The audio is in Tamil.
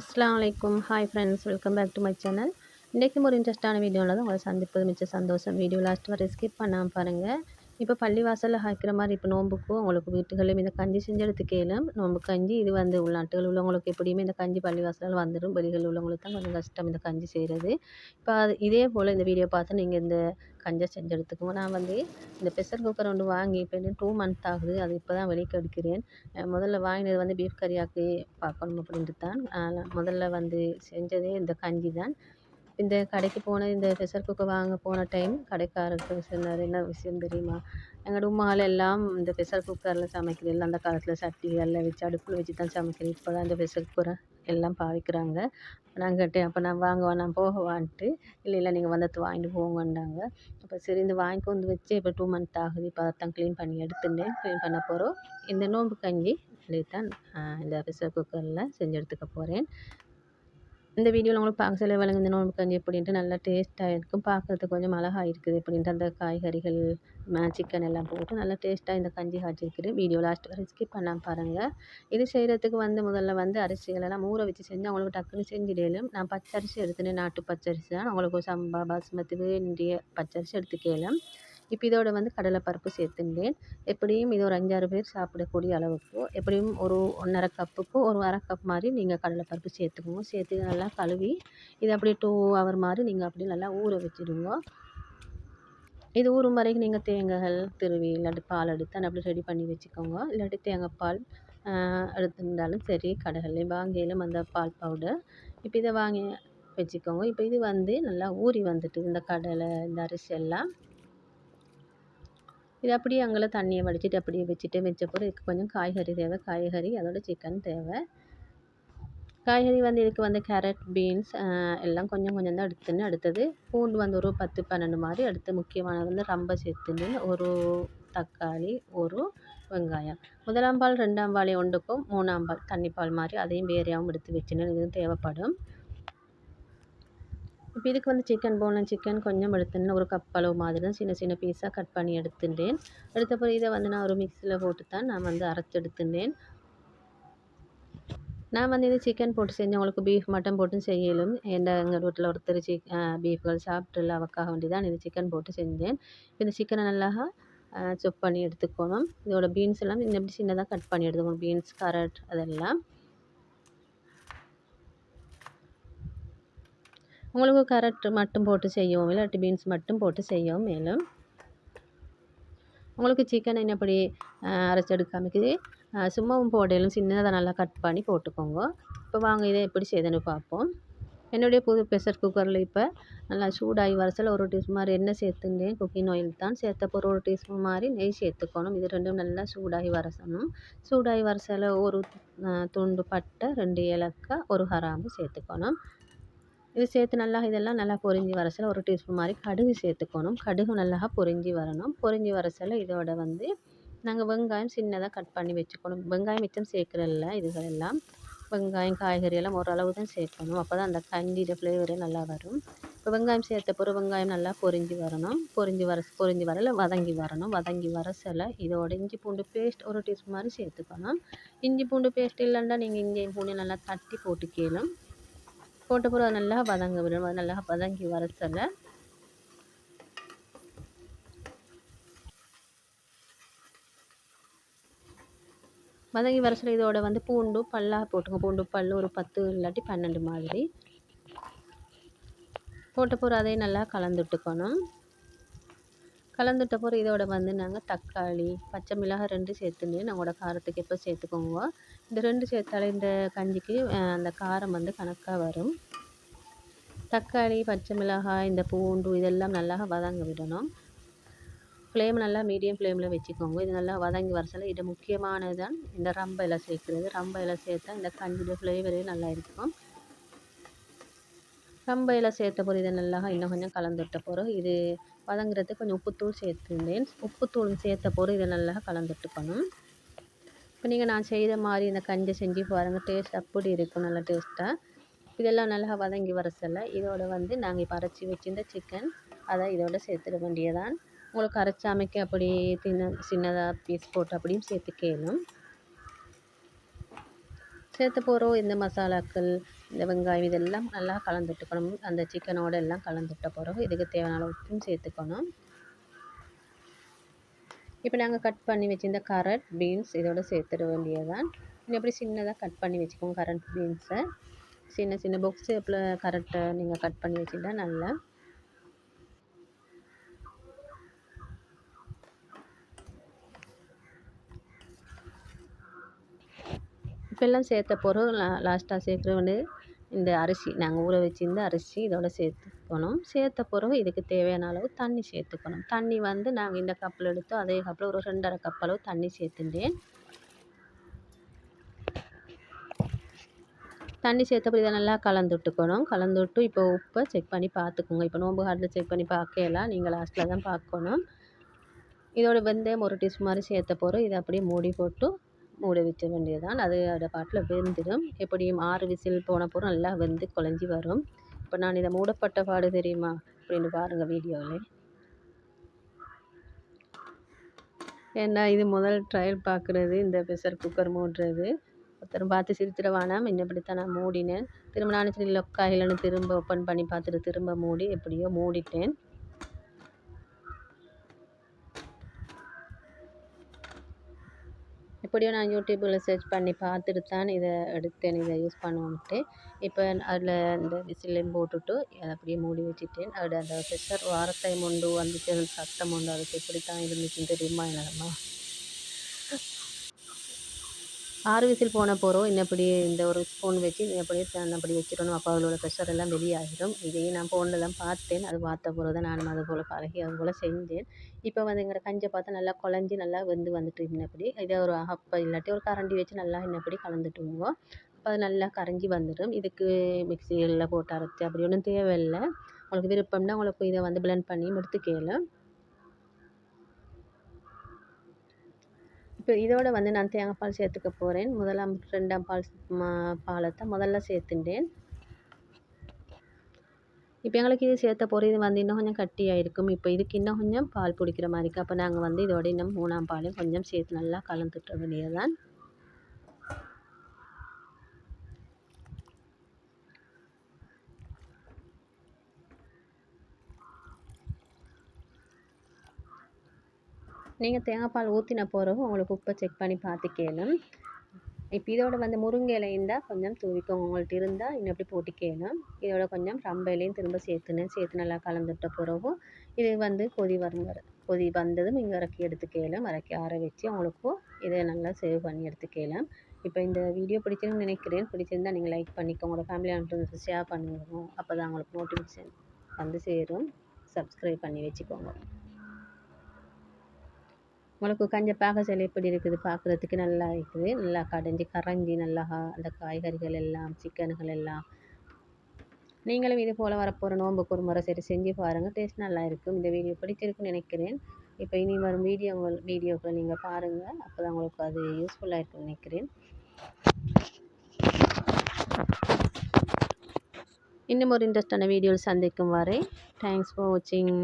அஸ்லாம் அலைக்கும். Hi friends welcome back to my channel இன்றைக்கும் ஒரு இன்ட்ரெஸ்டான வீடியோவில் தான் உங்களை சந்திப்பது மிச்ச சந்தோஷம். வீடியோ லாஸ்ட் வரை ஸ்கிப் பண்ணாமல் பாருங்கள் இப்போ பள்ளிவாசலில் ஹாய்க்கிற மாதிரி இப்போ நோம்புக்கும் உங்களுக்கு வீட்டுகளிலும் இந்த கஞ்சி செஞ்சு கேளும். நோம்பு கஞ்சி இது வந்து உள்நாட்டுகள் உள்ளவங்களுக்கு எப்படியுமே இந்த கஞ்சி பள்ளிவாசலில் வந்துடும் வெளிகள் உள்ளவங்களுக்கு தான் கொஞ்சம் கஷ்டம் இந்த கஞ்சி செய்கிறது இப்போ அது இதே போல் இந்த வீடியோ பார்த்து நீங்கள் இந்த கஞ்சை செஞ்சு நான் வந்து இந்த ப்ரெஷர் குக்கர் ஒன்று வாங்கி இப்போ டூ மந்த் ஆகுது. அது இப்போ தான் வெளிக்கு எடுக்கிறேன். முதல்ல வாங்கினது வந்து பீஃப் கறியாக்கி பார்க்கணும் அப்படின்ட்டு தான். முதல்ல வந்து செஞ்சதே இந்த கஞ்சி தான். இந்த கடைக்கு போன இந்த ப்ரெஷர் குக்கர் வாங்க போன டைம் கடைக்காரருக்கு சொன்னார் என்ன விஷயம் தெரியுமா? எங்களோட உமால எல்லாம் இந்த ப்ரெஷர் குக்கரில் சமைக்கிறது இல்லை அந்த காலத்தில் சட்டிகளில் வச்சு அடுப்பில் வச்சு தான் சமைக்கிறது இப்போ தான் இந்த ப்ரெஷர் குக்கரை எல்லாம் பாவிக்கிறாங்க. நான் கேட்டேன் அப்போ நான் வாங்க நான் போகவான்ட்டு. இல்லை இல்லை நீங்கள் வந்தது வாங்கிட்டு போங்கன்றாங்க அப்போ சரி இந்த வாங்கி வந்து வச்சு இப்போ டூ மந்த் ஆகுது. இப்போ அதான் க்ளீன் பண்ணி எடுத்துட்டேன். க்ளீன் பண்ண போகிறோம் இந்த நோம்பு கஞ்சி தான் இந்த ப்ரெஷர் குக்கரில் செஞ்சு எடுத்துக்க போகிறேன் இந்த வீடியோவில் உங்களுக்கு பார்க்க சொல்ல விளங்கு இந்த கஞ்சி எப்படின்ட்டு நல்லா டேஸ்ட்டாக இருக்கும். பார்க்குறதுக்கு கொஞ்சம் அழகாக இருக்குது. எப்படின்ட்டு அந்த காய்கறிகள் சிக்கன் எல்லாம் போட்டு நல்லா டேஸ்ட்டாக இந்த கஞ்சி காய்ச்சிருக்குது. வீடியோ லாஸ்ட் வரை ஸ்கிப் பண்ணாமல் பாருங்கள் இது செய்கிறதுக்கு வந்து முதல்ல வந்து அரிசிகளெல்லாம் ஊற வச்சு செஞ்சு அவங்களுக்கு டக்குன்னு செஞ்சிடலும் நான் பச்சரிசி எடுத்துனேன் நாட்டு பச்சரிசி தான். அவங்களுக்கு சம்பா பாஸ்மதி வேண்டிய பச்சரிசி எடுத்துக்கலாம் இப்போ இதோட வந்து கடலைப்பருப்பு சேர்த்துட்டேன் எப்படியும் இது ஒரு அஞ்சாறு பேர் சாப்பிடக்கூடிய அளவுக்கு. எப்படியும் ஒரு ஒன்றரை கப்புக்கு ஒரு அரை கப் மாதிரி நீங்கள் கடலைப்பருப்பு சேர்த்துக்கோங்க. சேர்த்து நல்லா கழுவி இது அப்படியே டூ ஹவர் மாதிரி நீங்கள் அப்படியே நல்லா ஊற வச்சுடுங்க. இது ஊறும் வரைக்கும் நீங்கள் தேங்காய்கள் திருவி இல்லாட்டி பால் எடுத்து அப்படி ரெடி பண்ணி வச்சுக்கோங்க. இல்லாட்டி தேங்காய் பால் எடுத்திருந்தாலும் சரி கடைகள்லேயும் வாங்கியிலும் அந்த பால் பவுடர் இப்போ இதை வாங்கி வச்சுக்கோங்க. இப்போ இது வந்து நல்லா ஊறி வந்துட்டு இந்த கடலை இந்த அரிசி எல்லாம் இது அப்படியே அங்கே தண்ணியை வடிச்சிட்டு அப்படியே வச்சுட்டு வச்ச பிறகு இதுக்கு கொஞ்சம் காய்கறி தேவை. காய்கறி அதோட சிக்கன் தேவை. காய்கறி வந்து இதுக்கு வந்து கேரட் பீன்ஸ் எல்லாம் கொஞ்சம் கொஞ்சம் தான் எடுத்துன்னு அடுத்தது பூண்டு வந்து ஒரு பத்து பன்னெண்டு மாதிரி அடுத்து முக்கியமானது வந்து ரொம்ப சேர்த்துன்னு ஒரு தக்காளி ஒரு வெங்காயம். முதலாம் பால் ரெண்டாம் பால் ஒன்றுக்கும் மூணாம் பால் தண்ணிப்பால் மாதிரி அதையும் வேறையாகவும் எடுத்து வச்சுன்னு இதுவும் தேவைப்படும். இப்போ இதுக்கு வந்து சிக்கன் போன சிக்கன் கொஞ்சம் எடுத்துன்னு ஒரு கப் அளவு மாதிரி தான் சின்ன சின்ன பீஸாக கட் பண்ணி எடுத்துட்டேன். எடுத்த பிறகு இதை வந்து நான் ஒரு மிக்சியில் போட்டு தான் நான் வந்து அரைச்சி எடுத்துட்டேன். நான் வந்து இது சிக்கன் போட்டு செஞ்சவங்களுக்கு பீஃப் மட்டன் போட்டும் செய்யலும். எந்த எங்கள் வீட்டில் ஒருத்தர் சிக் பீஃப்கள் சாப்பிட்டுல அவக்காக வேண்டி தான் இது சிக்கன் போட்டு செஞ்சேன். இந்த சிக்கனை நல்லா சொப் பண்ணி எடுத்துக்கணும். இதோட பீன்ஸ் எல்லாம் இந்த இப்படி சின்னதாக கட் பண்ணி எடுத்துக்கணும். பீன்ஸ் கேரட் அதெல்லாம். உங்களுக்கு கேரட் மட்டும் போட்டு செய்யவும் இல்லாட்டி பீன்ஸ் மட்டும் போட்டு செய்யவும் மேலும். உங்களுக்கு சிக்கன் என்னப்படி அரைச்சி எடுக்காமக்குது சும்மாவும் போடையிலும் சின்னதாக நல்லா கட் பண்ணி போட்டுக்கோங்க. இப்போ வாங்க இதை எப்படி செய்யுதுன்னு பார்ப்போம். என்னுடைய புது ப்ரெஷர் குக்கரில் இப்போ நல்லா சூடாகி வரசில் ஒரு டீஸ்பூன் மாதிரி எண்ணெய் சேர்த்துட்டேன் குக்கிங் ஆயில் தான் சேர்த்தப்போ ஒரு டீஸ்பூன் மாதிரி நெய் சேர்த்துக்கணும். இது ரெண்டும் நல்லா சூடாகி வரசணும். சூடாகி வரசில் ஒரு துண்டு பட்டை ரெண்டு ஏலக்காய் ஒரு ஹராம்பு சேர்த்துக்கணும். இது சேர்த்து நல்லா இதெல்லாம் நல்லா பொரிஞ்சு வரசில் ஒரு டீஸ்பூன் மாதிரி கடுகு சேர்த்துக்கணும். கடுகு நல்லா பொரிஞ்சு வரணும். பொரிஞ்சு வரசில் இதோட வந்து நாங்கள் வெங்காயம் சின்னதாக கட் பண்ணி வச்சுக்கணும். வெங்காயம் மிச்சம் சேர்க்குறதில்ல இதுகளெல்லாம். வெங்காயம் காய்கறி எல்லாம் ஓரளவு தான் சேர்க்கணும். அப்போ தான் அந்த கஞ்சியில் ஃப்ளேவரே நல்லா வரும். இப்போ வெங்காயம் சேர்த்த பிறகு வெங்காயம் நல்லா பொரிஞ்சு வரணும். பொரிஞ்சு வர பொரிஞ்சு வரல வதங்கி வரணும். வதங்கி வர சில இதோட இஞ்சி பூண்டு பேஸ்ட் ஒரு டீஸ்பூன் மாதிரி சேர்த்துக்கணும். இஞ்சி பூண்டு பேஸ்ட் இல்லைன்னா நீங்கள் இஞ்சி பூண்டு நல்லா தட்டி போட்டு கேளும் போட்ட பிறகு நல்லா வதங்க விடணும் நல்லா வதங்கி வர சொல்ல. வதங்கி வர சொல்ல இதோட வந்து பூண்டு பல்லாக போட்டுங்க. பூண்டு பல் ஒரு பத்து இல்லாட்டி பன்னெண்டு மாதிரி. போட்ட பிறகு அதையும் நல்லா கலந்துட்டுக்கணும் கலந்துட்ட பிறகு இதோட வந்து நாங்கள் தக்காளி பச்சை மிளகாய் ரெண்டு சேர்த்துன்னு நம்மளோட காரத்துக்கு எப்போ சேர்த்துக்கோங்க இந்த ரெண்டு சேர்த்தாலே இந்த கஞ்சிக்கு அந்த காரம் வந்து கணக்காக வரும். தக்காளி பச்சை மிளகாய் இந்த பூண்டு இதெல்லாம் நல்லா வதங்க விடணும். ஃப்ளேம் நல்லா மீடியம் ஃப்ளேமில் வச்சுக்கோங்க. இது நல்லா வதங்கி வரச்சில் இது முக்கியமானது தான் இந்த ரம்ப இலை சேர்க்குறது. ரம்ப இலை சேர்த்தா இந்த கஞ்சியோட ஃப்ளேவரே நல்லா இருக்கும். ரம்ப இலை சேர்த்த பிறகு இதை நல்லா இன்னும் கொஞ்சம் கலந்துட்ட பிறகு இது வதங்குறதுக்கு கொஞ்சம் உப்புத்தூள் சேர்த்துருந்தேன். உப்புத்தூள் சேர்த்த பொருள் இதை நல்லா கலந்துட்டுக்கணும். இப்போ நீங்கள் நான் செய்த மாதிரி இந்த கஞ்சி செஞ்சு பாருங்கள் டேஸ்ட் அப்படி இருக்கும் நல்லா டேஸ்ட்டாக இதெல்லாம் நல்லா வதங்கி வர சொல்ல இதோட வந்து நாங்கள் இப்போ அரைச்சி வச்சிருந்த சிக்கன் அதை இதோட சேர்த்துட வேண்டியதான் உங்களுக்கு அரைச்சி அமைக்க அப்படி சின்ன சின்னதாக பீஸ் போட்டு அப்படியும் சேர்த்து கேளும். சேர்த்த போகிறோம் இந்த மசாலாக்கள் இந்த வெங்காயம் இதெல்லாம் நல்லா கலந்துட்டுக்கணும். அந்த சிக்கனோட எல்லாம் கலந்துட்ட பிறகு இதுக்கு தேவையான உப்பும் சேர்த்துக்கணும். இப்போ நாங்கள் கட் பண்ணி வச்சிருந்த கரட் பீன்ஸ் இதோட சேர்த்துட வேண்டியதான் எப்படி சின்னதாக கட் பண்ணி வச்சுக்கோங்க கரண்ட் பீன்ஸை சின்ன சின்ன பாக்ஸ் ஷேப்பில் கரெக்டாக நீங்கள் கட் பண்ணி வச்சுட்டா நல்லா இப்போல்லாம் சேர்த்த பிறகு லா லாஸ்ட்டாக சேர்க்குற வந்து இந்த அரிசி நாங்கள் ஊற வச்சிருந்த அரிசி இதோட சேர்த்துக்கணும். சேர்த்த பிறகு இதுக்கு தேவையான அளவு தண்ணி சேர்த்துக்கணும். தண்ணி வந்து நாங்கள் இந்த கப்பில் எடுத்தோம். அதே கப்பில் ஒரு ரெண்டரை கப் அளவு தண்ணி சேர்த்துட்டேன். தண்ணி சேர்த்தப்படி இதை நல்லா கலந்து விட்டுக்கணும். கலந்து விட்டு இப்போ உப்பை செக் பண்ணி பார்த்துக்கோங்க. இப்போ நோம்பு காட்டில் செக் பண்ணி பார்க்கலாம் நீங்கள் லாஸ்ட்டில் தான் பார்க்கணும். இதோட வெந்தயம் ஒரு டீஸ்பூன் மாதிரி சேர்த்த போகிறோம் இதை அப்படியே மூடி போட்டு மூட வைக்க வேண்டியதுதான். அது அது பாட்டில் வெந்துடும் எப்படியும் ஆறு விசில் போன பிறகு நல்லா வெந்து குழஞ்சி வரும். இப்போ நான் இதை மூடப்பட்ட பாடு தெரியுமா? அப்படின்னு பாருங்கள் வீடியோவில் ஏன்னா இது முதல் ட்ரையல் பார்க்குறது இந்த ப்ரெஷர் குக்கர் மூடுறது. ஒருத்தரும் பார்த்து சிரிச்சிட வேணாம் இன்னப்படித்தான் நான் மூடினேன்? திரும்ப நான் சரி லொக்காயிலன்னு திரும்ப ஓப்பன் பண்ணி பார்த்துட்டு திரும்ப மூடி எப்படியோ மூடிட்டேன். எப்படியோ நான் யூடியூப்பில் சர்ச் பண்ணி பார்த்துட்டு தான் இதை எடுத்தேன் இதை யூஸ் பண்ணுவோன்ட்டு இப்போ அதில் இந்த விசிலையும் போட்டுட்டு அதை அப்படியே மூடி வச்சுட்டேன். அதோட அந்த ப்ரெஷர் வாரத்தை உண்டு வந்துச்சு சத்தம் உண்டு அதுக்கு எப்படி தான் இருந்துச்சுன்னு தெரியுமா என்னம்மா ஆறு விசில் போன போகிறோம் இன்னப்படி இந்த ஒரு ஸ்பூன் வச்சு அப்படியே அப்படி வச்சிடணும். அப்போ அதில் உள்ள ப்ரெஷர் எல்லாம் வெளியாகிடும் இதையும் நான் ஃபோனில் தான் பார்த்தேன். அது பார்த்த பிறகு தான் நானும் அது போல் பழகி அது போல் செஞ்சேன். இப்போ வந்து எங்கள் கஞ்சை பார்த்தா நல்லா குழஞ்சி நல்லா வெந்து வந்துட்டு இன்னப்படி இதை ஒரு அப்போ இல்லாட்டி ஒரு கரண்டி வச்சு நல்லா இன்னப்படி கலந்துட்டுங்க அப்போ அது நல்லா கரைஞ்சி வந்துடும். இதுக்கு மிக்சியில் போட்டு அரைச்சி அப்படி ஒன்றும் தேவையில்லை. உங்களுக்கு விருப்பம்னா உங்களுக்கு இதை வந்து பிளெண்ட் பண்ணி எடுத்துக்கலாம் இப்போ இதோட வந்து நான் தேங்காய் பால் சேர்த்துக்க போகிறேன் முதலாம் ரெண்டாம் பால் பாலத்தை முதல்ல சேர்த்துட்டேன் இப்போ எங்களுக்கு இது சேர்த்த போகிற இது வந்து இன்னும் கொஞ்சம் கட்டியாக இருக்கும் இப்போ இதுக்கு இன்னும் கொஞ்சம் பால் பிடிக்கிற மாதிரி இருக்குது அப்போ நாங்கள் வந்து இதோட இன்னும் மூணாம் பாலையும் கொஞ்சம் சேர்த்து நல்லா கலந்துட்ட வேண்டியது தான் நீங்கள் தேங்காய் பால் ஊற்றின பிறகு உங்களுக்கு உப்பை செக் பண்ணி பார்த்துக்கணும் இப்போ இதோட வந்து முருங்கை இலை இருந்தால் கொஞ்சம் தூவிக்கோங்க. உங்கள்கிட்ட இருந்தால் இன்னும் எப்படி போட்டுக்கணும் இதோட கொஞ்சம் ரம்ப இலையும் திரும்ப சேர்த்துனேன் சேர்த்து நல்லா கலந்துட்ட பிறகு இது வந்து கொதி வரும் கொதி வந்ததும் இங்கே இறக்கி எடுத்துக்கலாம் இறக்கி ஆற வச்சு அவங்களுக்கும் இதை நல்லா சேவ் பண்ணி எடுத்துக்கலாம் இப்போ இந்த வீடியோ பிடிச்சிருன்னு நினைக்கிறேன். பிடிச்சிருந்தா நீங்கள் லைக் பண்ணிக்கோங்க. உங்களோட ஃபேமிலி அனுப்பிட்டு ஷேர் பண்ணுவோம் அப்போ தான் உங்களுக்கு நோட்டிஃபிகேஷன் வந்து சேரும். சப்ஸ்கிரைப் பண்ணி வச்சுக்கோங்க. உங்களுக்கு கஞ்ச பாகசாலை எப்படி இருக்குது? பார்க்குறதுக்கு நல்லா இருக்குது. நல்லா கடைஞ்சி கரைஞ்சி நல்லா அந்த காய்கறிகள் எல்லாம் சிக்கனுகள் எல்லாம். நீங்களும் இது போல் வரப்போகிற நோன்புக்கு ஒரு முறை சரி செஞ்சு பாருங்கள் டேஸ்ட் நல்லா இருக்கும். இந்த வீடியோ பிடிச்சிருக்குன்னு நினைக்கிறேன். இப்போ இனி வரும் வீடியோ வீடியோக்களை நீங்கள் பாருங்கள் அப்போ தான் உங்களுக்கு அது யூஸ்ஃபுல்லாக இருக்குன்னு நினைக்கிறேன். இன்னும் ஒரு இன்ட்ரெஸ்டான வீடியோவில் சந்திக்கும் வரை தேங்க்ஸ் ஃபார் வாட்சிங்